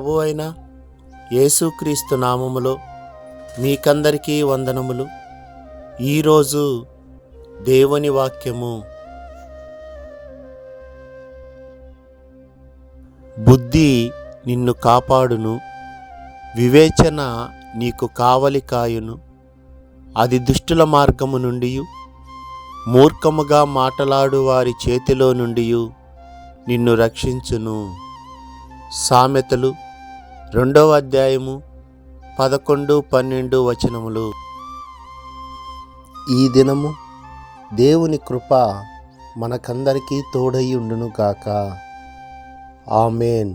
ప్రభు అయిన యేసుక్రీస్తు నామములో మీకందరికీ వందనములు. ఈరోజు దేవుని వాక్యము. బుద్ధి నిన్ను కాపాడును వివేచన నీకు కావలి కాయును. అది దుష్టుల మార్గము నుండి మూర్ఖముగా మాటలాడు వారి చేతిలో నుండి నిన్ను రక్షించును. సామెతలు రెండవ అధ్యాయము పదకొండు పన్నెండు వచనములు. ఈ దినము దేవుని కృప మనకందరికీ తోడై ఉండునుగాక ఆమెన్.